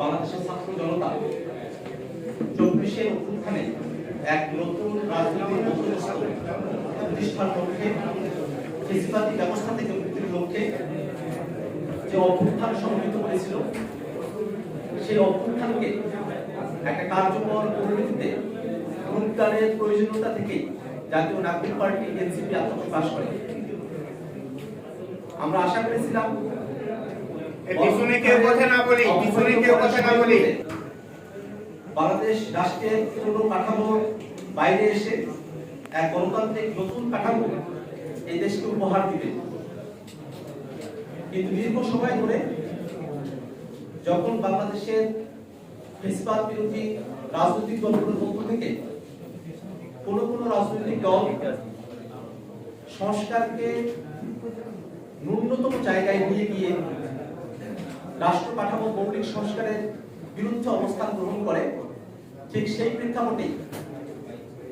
বাংলাদেশের ছাত্র জনতা চব্বিশের অভ্যুত্থানে এক নতুন রাজনৈতিক প্রতিষ্ঠার লক্ষ্যে ফেসিবাদী ব্যবস্থা থেকে মুক্তির লক্ষ্যে যে অভ্যুত্থান সংগঠিত করেছিল সেই অভ্যুত্থানকে একটা কার্যকর পরিণতিতে রূপদানের প্রয়োজনীয়তা থেকে জাতীয় নাগরিক পার্টি, এনসিপি আত্মপ্রকাশ করে। আমরা আশা করেছিলাম বাংলাদেশ রাষ্ট্রের পুরনো কাঠামোর বাইরে এসে এক গণতান্ত্রিক নতুন কাঠামো এই দেশকে উপহার দিবে। কিন্তু দীর্ঘ সময় ধরে যখন বাংলাদেশের ফেসিবাদ বিরোধী রাজনৈতিক দলগুলোর পক্ষ থেকে কোন কোন রাজনৈতিক দল সংস্কারকে ন্যূনতম জায়গায় নিয়ে গিয়ে রাষ্ট্র কাঠামো মৌলিক সংস্কারের বিরুদ্ধে অবস্থান গ্রহণ করে, ঠিক সেই প্রেক্ষাপটে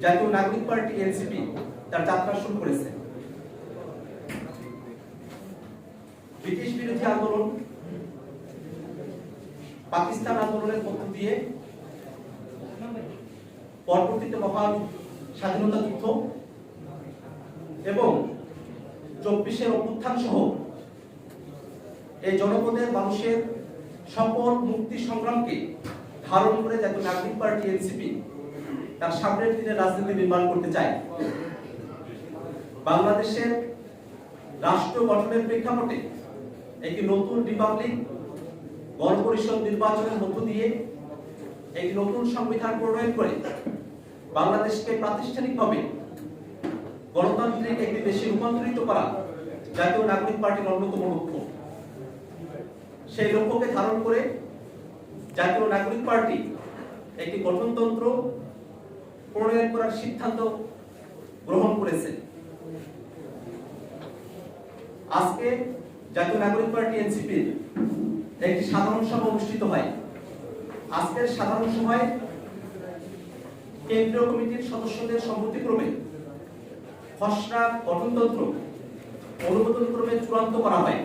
জাতীয় নাগরিক পার্টি এনসিপি তার যাত্রা শুরু করেছে। ব্রিটিশ বিরোধী আন্দোলন, পাকিস্তান আন্দোলনের মধ্য দিয়ে পরবর্তীতে মহান স্বাধীনতা যুদ্ধ এবং চব্বিশের অভ্যুত্থান সহ এই জনপদের মানুষের সকল মুক্তি সংগ্রামকে ধারণ করে জাতীয় নাগরিক পার্টি এনসিপি তার সামনের দিনে রাজনীতি নির্মাণ করতে চায়। বাংলাদেশের রাষ্ট্র গঠনের প্রেক্ষাপটে একটি নতুন রিপাবলিক গণপরিষদ নির্বাচনের মধ্য দিয়ে একটি নতুন সংবিধান প্রণয়ন করে বাংলাদেশকে প্রাতিষ্ঠানিকভাবে গণতান্ত্রিক একটি দেশে রূপান্তরিত করা জাতীয় নাগরিক পার্টির অন্যতম লক্ষ্য। সেই লক্ষ্যকে ধারণ করে জাতীয় নাগরিক পার্টি একটি গঠনতন্ত্র প্রণয়ন করার সিদ্ধান্ত গ্রহণ করেছে। আজকে জাতীয় নাগরিক পার্টি এনসিপির একটি সাধারণ সভা অনুষ্ঠিত হয়। আজকের সাধারণ সভায় কেন্দ্রীয় কমিটির সদস্যদের সম্মতিক্রমে খসড়া গঠনতন্ত্র অনুমোদন ক্রমে চূড়ান্ত করা হয়।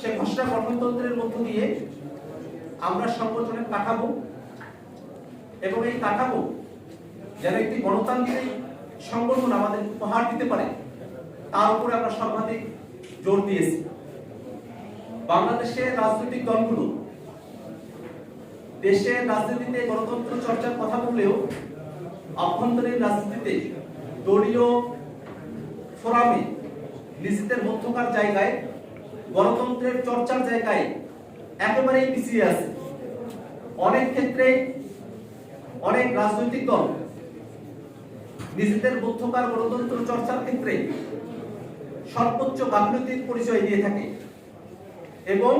সে খসড়া গঠনতন্ত্রের মধ্য দিয়ে আমরা সংগঠনের কাঠামো এবং এই কাঠামো যেন একটি গণতান্ত্রিক সংগঠন আমাদের উপহার দিতে পারে, তার উপরে আমরা সর্বাধিক জোর দিয়েছি। বাংলাদেশের রাজনৈতিক দলগুলো দেশের রাজনীতিতে গণতন্ত্র চর্চার কথা বললেও আভ্যন্তরীণ রাজনীতিতে দলীয় ফোরামে নিজেদের মধ্যকার জায়গায় গণতন্ত্রের চর্চার জায়গায় একেবারেই পিছিয়ে আছে। অনেক ক্ষেত্রে অনেক রাজনৈতিক দল নিজেদের মধ্যকার গণতন্ত্র চর্চার ক্ষেত্রে সর্বোচ্চ গাফিলতির পরিচয় দিয়ে থাকে এবং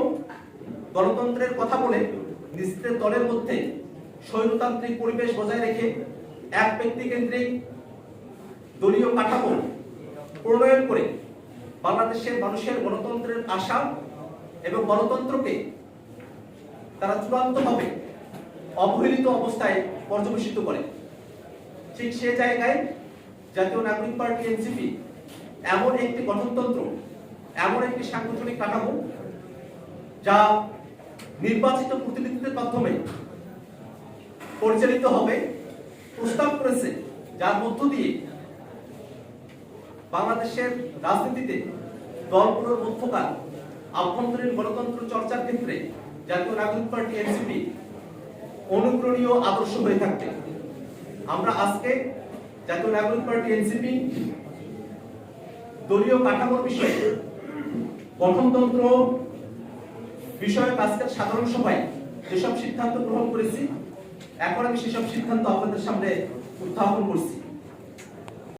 গণতন্ত্রের কথা বলে নিজেদের দলের মধ্যে স্বৈরতান্ত্রিক পরিবেশ বজায় রেখে এক ব্যক্তি কেন্দ্রিক দলীয় কাঠামো প্রণয়ন করে বাংলাদেশের মানুষের গণতন্ত্রের আশা এবং গণতন্ত্রকে তারা চূড়ান্তভাবে অবহেলিত অবস্থায় পর্যবেসিত করে। ঠিক সে জায়গায় জাতীয় নাগরিক পার্টি এনসিপি এমন একটি গঠনতন্ত্র, এমন একটি সাংগঠনিক কাঠামো যা নির্বাচিত প্রতিনিধিদের মাধ্যমে পরিচালিত হবে, প্রস্তাব করেছে, যার মধ্য দিয়ে বাংলাদেশের রাজনীতিতে দলগুলোর মধ্যকার আভ্যন্তরীণ গণতন্ত্র চর্চার ক্ষেত্রে জাতীয় নাগরিক পার্টি, এনসিপি অনুকরণীয় আদর্শ হয়ে থাকবে। আমরা আজকে জাতীয় নাগরিক পার্টি, এনসিপি দলীয় কাঠামোর বিষয়ে গঠনতন্ত্র বিষয়ক আজকের সাধারণ সভায় যেসব সিদ্ধান্ত গ্রহণ করেছি, এখন আমি সেসব সিদ্ধান্ত আপনাদের সামনে উত্থাপন করছি।